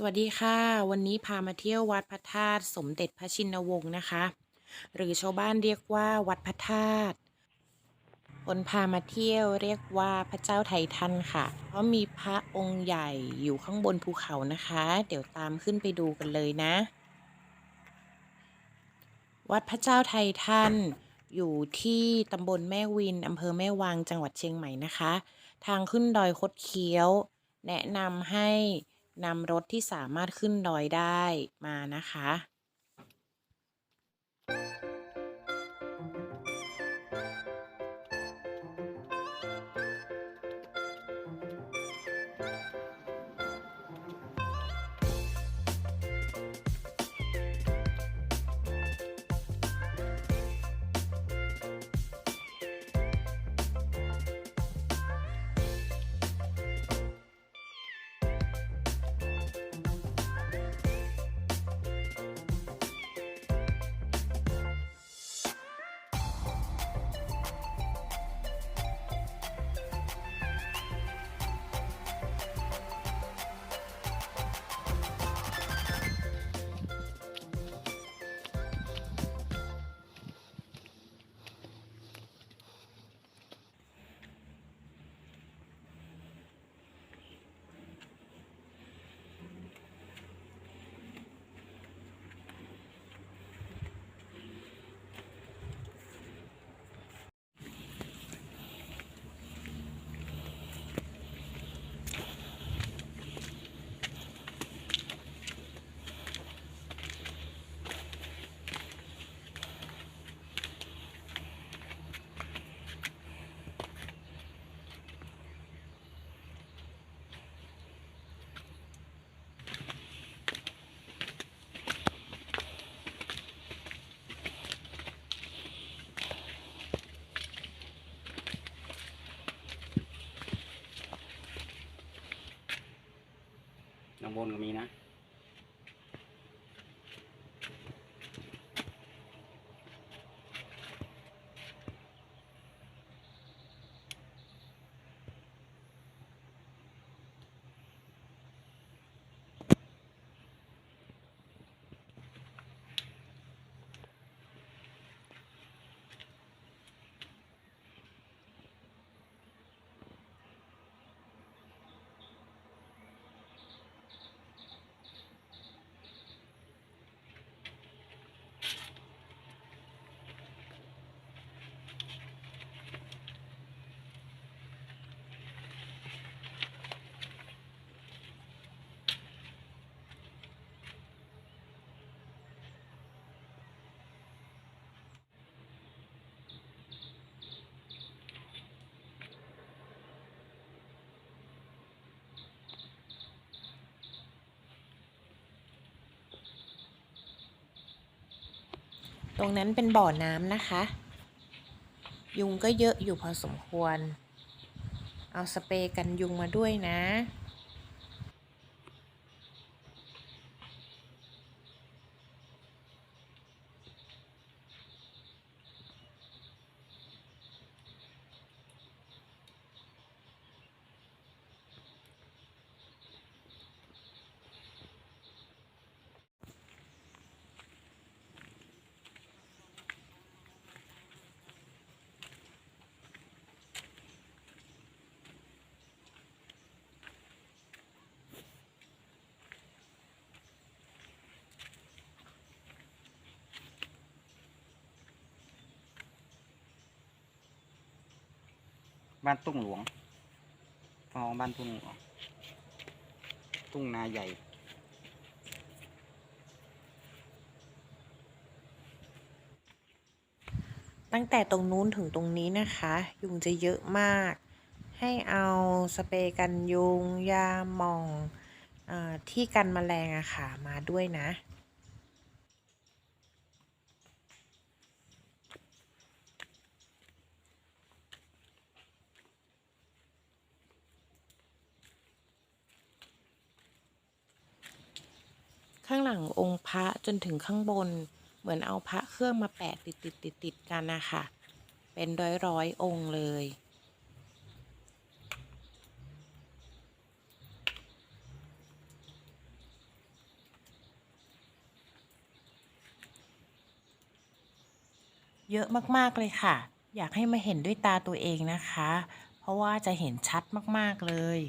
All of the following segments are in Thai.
สวัสดีค่ะ วันนี้พามาเที่ยววัดพระธาตุสมเด็จพระชินวงศ์นะคะ หรือชาวบ้านเรียกว่าวัดพระธาตุคนพามาเที่ยวเรียกว่าพระเจ้าไททันค่ะ เพราะมีพระองค์ใหญ่อยู่ข้างบนภูเขานะคะ เดี๋ยวตามขึ้นไปดูกันเลยนะ วัดพระเจ้าไททันอยู่ที่ตำบลแม่วินอำเภอแม่วางจังหวัดเชียงใหม่นะคะ ทางขึ้นดอยคดเคี้ยว แนะนำให้ นำรถที่สามารถขึ้นดอยได้มานะคะ น้องบนก็มีนะ ตรงนั้นเป็นบ่อน้ำนะคะ ยุงก็เยอะอยู่พอสมควร เอาสเปรย์กันยุงมาด้วยนะ บ้านตุ้งหลวงอ๋อบ้านตุ้งหลวงตุ้งนาใหญ่ ตั้งแต่ตรงนู้นถึงตรงนี้นะคะ ยุงจะเยอะมาก ให้เอาสเปรย์กันยุงยาหม่องอที่กันแมลงอะค่ะมาด้วยนะ ข้างหลังองค์พระจนถึงข้างบน เหมือนเอาพระเครื่องมาแปะติดติดติดติดกันนะคะเป็นร้อยร้อยองค์เลย เยอะมากๆเลยค่ะ อยากให้มาเห็นด้วยตาตัวเองนะคะ เพราะว่าจะเห็นชัดมากๆเลย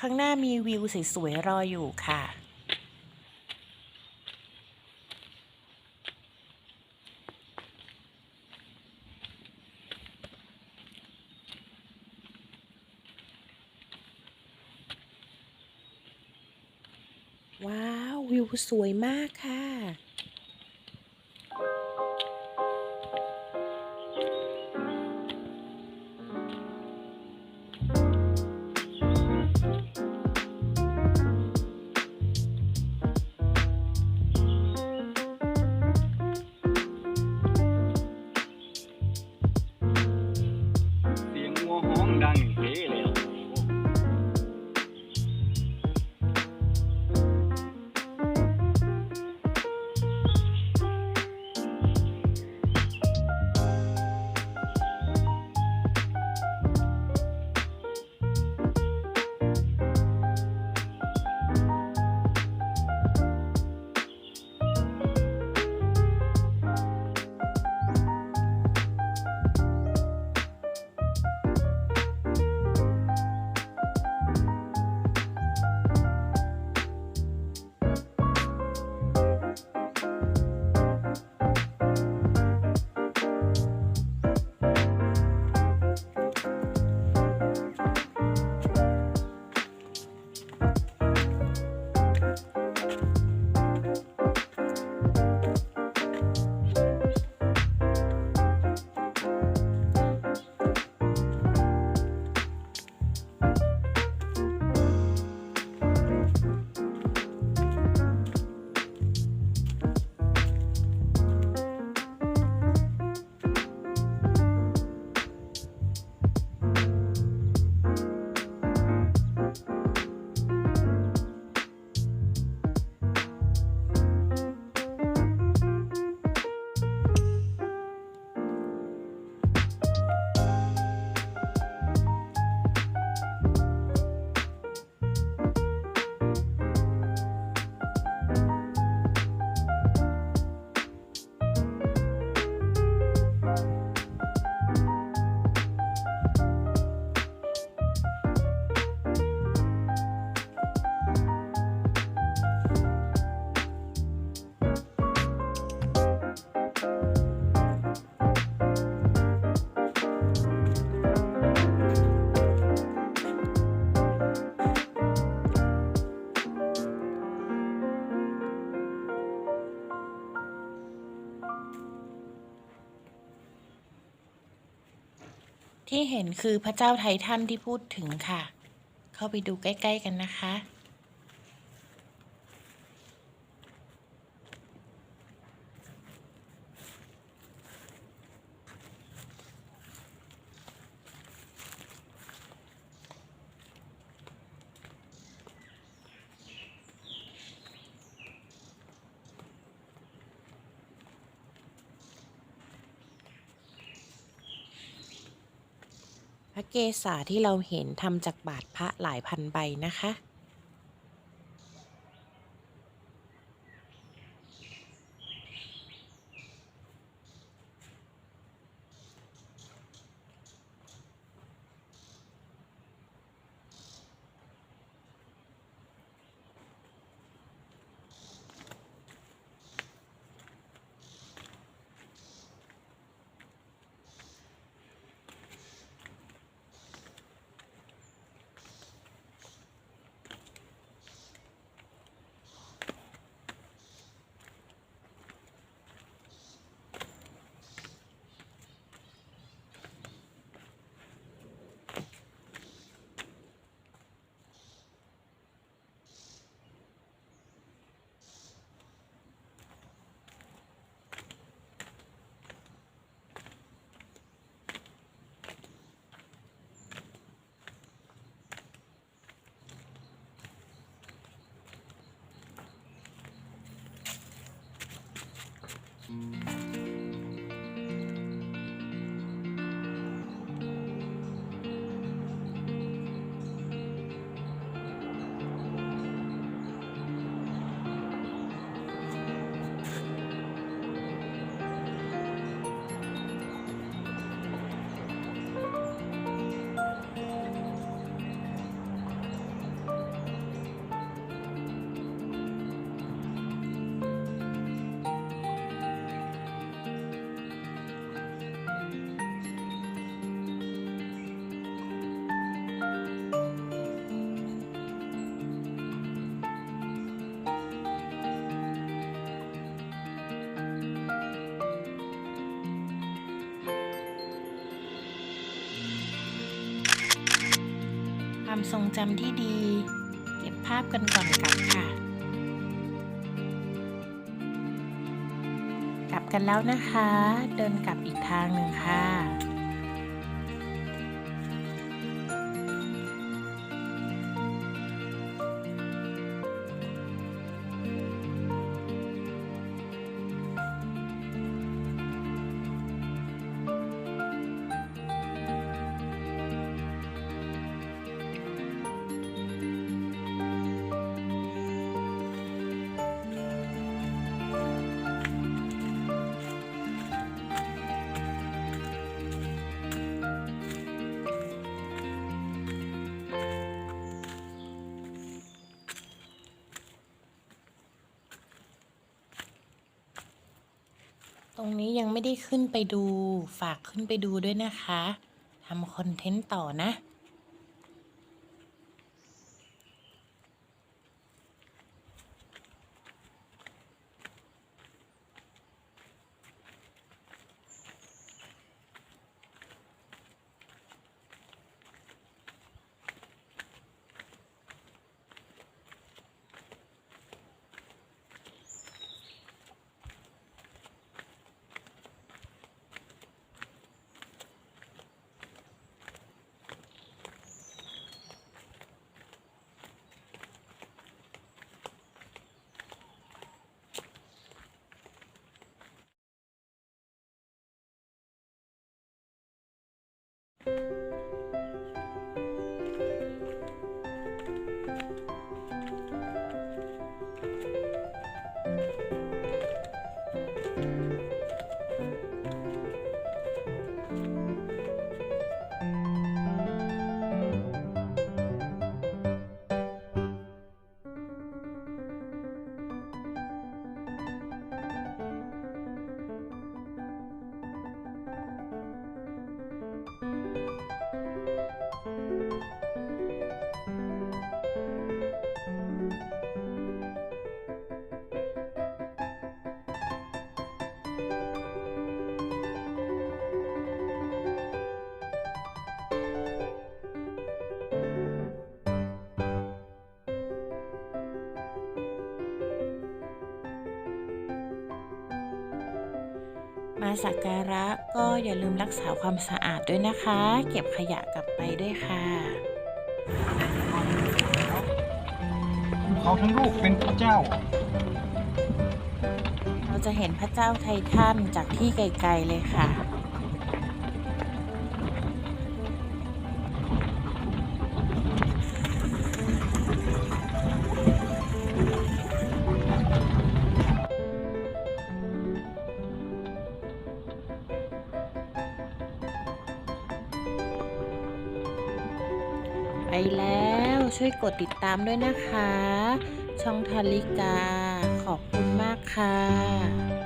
ข้างหน้ามีวิวสวยๆรออยู่ค่ะ ว้าว วิวสวยมากค่ะ ที่เห็นคือพระเจ้าไททันที่พูดถึงค่ะ เข้าไปดูใกล้ ๆ กันนะคะ ระเกศาที่เราเห็นทำจากบาทพระหลายพันใบนะคะ ความทรงจำที่ดี เก็บภาพกันก่อนกลับค่ะ กลับกันแล้วนะคะ เดินกลับอีกทางหนึ่งค่ะ ตรงนี้ยังไม่ได้ขึ้นไปดู ฝากขึ้นไปดูด้วยนะคะทำคอนเทนต์ต่อนะ Música มาสักการะก็อย่าลืมรักษาความสะอาดด้วยนะคะ เก็บขยะกลับไปด้วยค่ะภูเขาทั้งลูกเป็นพระเจ้า เราจะเห็นพระเจ้าไททันจากที่ไกลๆเลยค่ะ ช่วยกดติดตามด้วยนะคะ ช่องทาริกา ขอบคุณมากค่ะ